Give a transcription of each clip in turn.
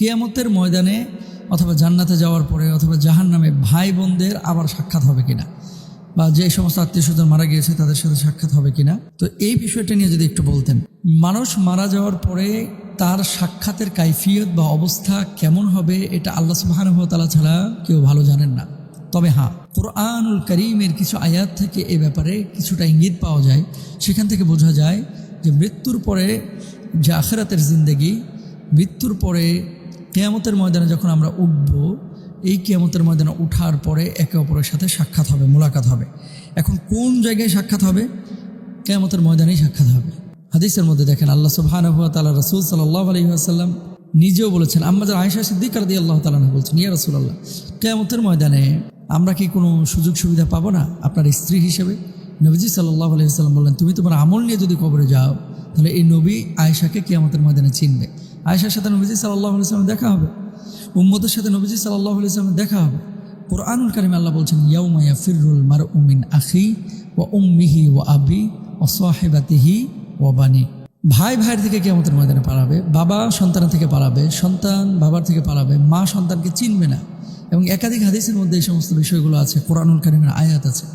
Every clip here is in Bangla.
কেয়ামতের ময়দানে অথবা জান্নাতে যাওয়ার পরে অথবা জাহান নামে ভাই বোনদের আবার সাক্ষাৎ হবে কিনা? বা যে সমস্ত আত্মীয় স্বজন মারা গিয়েছে তাদের সাথে সাক্ষাৎ হবে কিনা? তো এই বিষয়টা নিয়ে যদি একটু বলতেন, মানুষ মারা যাওয়ার পরে তার সাক্ষাতের কাইফিয়ত বা অবস্থা কেমন হবে এটা আল্লাহ সুবাহানুভতালা ছাড়া কেউ ভালো জানেন না। তবে হ্যাঁ কোরআনুল করিমের কিছু আয়াত থেকে এ ব্যাপারে কিছুটা ইঙ্গিত পাওয়া যায়। সেখান থেকে বোঝা যায় যে মৃত্যুর পরে যে আখেরাতের জিন্দেগি, মৃত্যুর পরে কেয়ামতের ময়দানে যখন আমরা উঠব, এই কেয়ামতের ময়দানে উঠার পরে একে অপরের সাথে সাক্ষাৎ হবে, মোলাকাত হবে। এখন কোন জায়গায় সাক্ষাৎ হবে? কেয়ামতের ময়দানেই সাক্ষাৎ হবে। হাদিসের মধ্যে দেখেন, আল্লাহ সুবহানাহু ওয়া তাআলা রাসূল সাল্লাল্লাহু আলাইহি ওয়াসাল্লাম নিজেও বলেছেন, আম্মাজার আয়েশা সিদ্দিকা রাদিয়াল্লাহু তাআলা বলছেন, ইয়া রসুল আল্লাহ কেয়ামতের ময়দানে আমরা কি কোনো সুযোগ সুবিধা পাবো না আপনার স্ত্রী হিসেবে? নবীজি সাল্লাল্লাহু আলাইহি ওয়াসাল্লাম বললেন, তুমি তোমার আমল নিয়ে যদি কবরে যাও, তাহলে এই নবী আয়েশাকে কেয়ামতের ময়দানে চিনবে। আয়েশার সাথে নবীজি সাল্লাল্লাহু আলাইহি দেখা হবে। উম্মতের সাথে নবীজি সাল্লাল্লাহু আলাইহি দেখা হবে। কোরআনুল কারিমে আল্লাহ বলছেন, ইয়াউমা ইয়াফিরুল মারউ মিন আখি ওয়া উম্মিহি ওয়া আবি ওয়া সাহিবাতিহি ও বানি। ভাই ভাইয়ের থেকে কেমতের ময়দানে পালাবে, বাবা সন্তানের থেকে পালাবে, সন্তান বাবার থেকে পালাবে, মা সন্তানকে চিনবে না। এবং একাধিক হাদিসের মধ্যে এই সমস্ত বিষয়গুলো আছে, কোরআনুল কারিমের আয়াত আছে।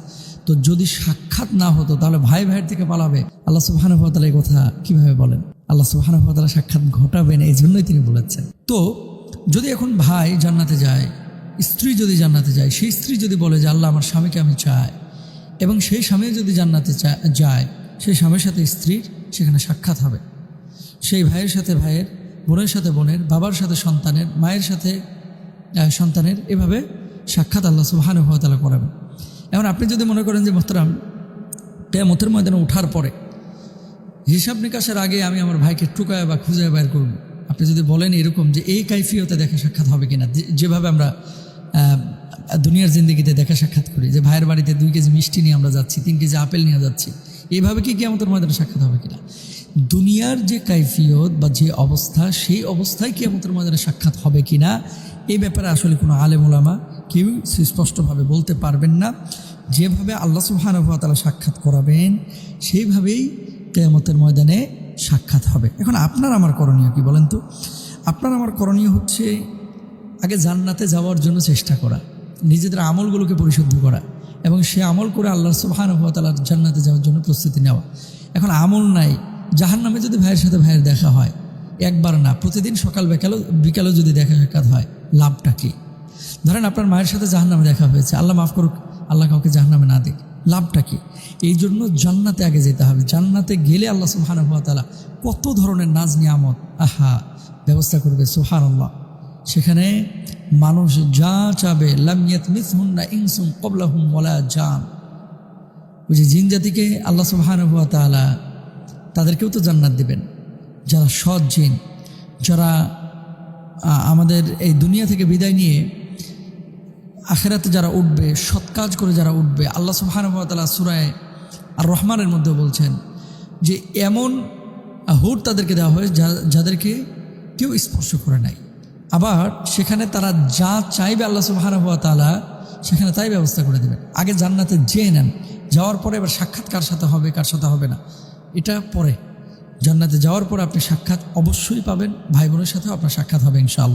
তো যদি সাক্ষাৎ না হতো, তাহলে ভাই ভাইয়ের থেকে পালাবে। আল্লাহ সুবাহানুভতালা এই কথা কীভাবে বলেন? আল্লাহ সুবাহানুভতালা সাক্ষাৎ ঘটাবেন এই জন্যই তিনি বলেছেন। তো যদি এখন ভাই জান্নাতে যায়, স্ত্রী যদি জান্নাতে যায়, সেই স্ত্রী যদি বলে যে, আল্লাহ, আমার স্বামীকে আমি চাই। এবং সেই স্বামী যদি জান্নাতে যায়, সেই স্বামীর সাথে স্ত্রীর সেখানে সাক্ষাৎ হবে। সেই ভাইয়ের সাথে ভাইয়ের, বোনের সাথে বোনের, বাবার সাথে সন্তানের, মায়ের সাথে সন্তানের এভাবে সাক্ষাৎ আল্লাহ সুবাহানুভতালা করাবেন। এখন আপনি যদি মনে করেন যে মোহতারাম কেয়ামতের ময়দানে ওঠার পরে হিসাব নিকাশের আগে আমি আমার ভাইকে টুকায় বা খুঁজে বের করব। আপনি যদি বলেন এরকম যে এই কাইফিয়তে দেখা সাক্ষাৎ হবে কিনা যেভাবে আমরা দুনিয়ার জিন্দগিতে দেখা সাক্ষাৎ করি, যে ভাইয়ের বাড়িতে দুই কেজি মিষ্টি নিয়ে আমরা যাচ্ছি, তিন কেজি আপেল নিয়ে যাচ্ছি এইভাবে কি কেমতের ময়দানে সাক্ষাৎ হবে কিনা? দুনিয়ার যে কাইফিয়ত বা যে অবস্থা, সেই অবস্থায় কেমতের ময়দানে সাক্ষাৎ হবে কিনা এই ব্যাপারে আসলে কোনো আলেম ওলামা কেউ সুস্পষ্টভাবে বলতে পারবেন না। যেভাবে আল্লাহ সুবহানাহুয়াতালা সাক্ষাৎ করাবেন, সেইভাবেই কেয়ামতের ময়দানে সাক্ষাৎ হবে। এখন আপনার আমার করণীয় কি বলেন তো? আপনার আমার করণীয় হচ্ছে আগে জান্নাতে যাওয়ার জন্য চেষ্টা করা, নিজেদের আমলগুলোকে পরিশুদ্ধ করা এবং সে আমল করে আল্লাহ সুবহানাহুয়াতালার জান্নাতে যাওয়ার জন্য প্রস্তুতি নেওয়া। এখন আমল নাই জাহান নামে যদি ভাইয়ের সাথে ভাইয়ের দেখা হয়, একবার না, প্রতিদিন সকাল বিকালও বিকালেও যদি দেখা সাক্ষাৎ হয়, লাভটা কী? ধরেন আপনার মায়ের সাথে জাহান্নামে দেখা হয়েছে, আল্লাহ মাফ করুক আল্লাহ কাউকে জাহান্নামে না দিক। লাভটা কি? এই জন্য জান্নাতে আগে যেতে হবে। জান্নাতে গেলে আল্লাহ সুবহানাহু ওয়া কত ধরনের নাজ, নিয়ামত, আহা, ব্যবস্থা করবে? সুহান আল্লাহ সেখানে মানুষ যা চাবে লামিয়াত মিসহুন্না ইনসুম কবলাহুম ওয়ালা জান। ওই যে জিন জাতিকে আল্লাহ সুবহানাহু ওয়া তাআলা তাদেরকেও তো জান্নাত দেবেন। যারা সৎ জিন, যারা আমাদের এই দুনিয়া থেকে বিদায় নিয়ে আখেরাতে যারা উঠবে, সৎ কাজ করে যারা উঠবে, আল্লাহ সুবাহানুভাতালা সুরায় আর রহমানের মধ্যে বলছেন যে, এমন হুট তাদেরকে দেওয়া হয় যাদেরকে কেউ স্পর্শ করে নাই। আবার সেখানে তারা যা চাইবে আল্লাহ সুবাহানুভাতালা সেখানে তাই ব্যবস্থা করে দেবেন। আগে জান্নাতে যেয়ে নেন, যাওয়ার পরে এবার সাক্ষাৎ কার সাথে হবে, কার সাথে হবে না। এটা পরে। জান্নাতে যাওয়ার পর আপনি সাক্ষাৎ অবশ্যই পাবেন, ভাই বোনের সাথেও আপনার সাক্ষাৎ হবে ইনশাআল্লাহ।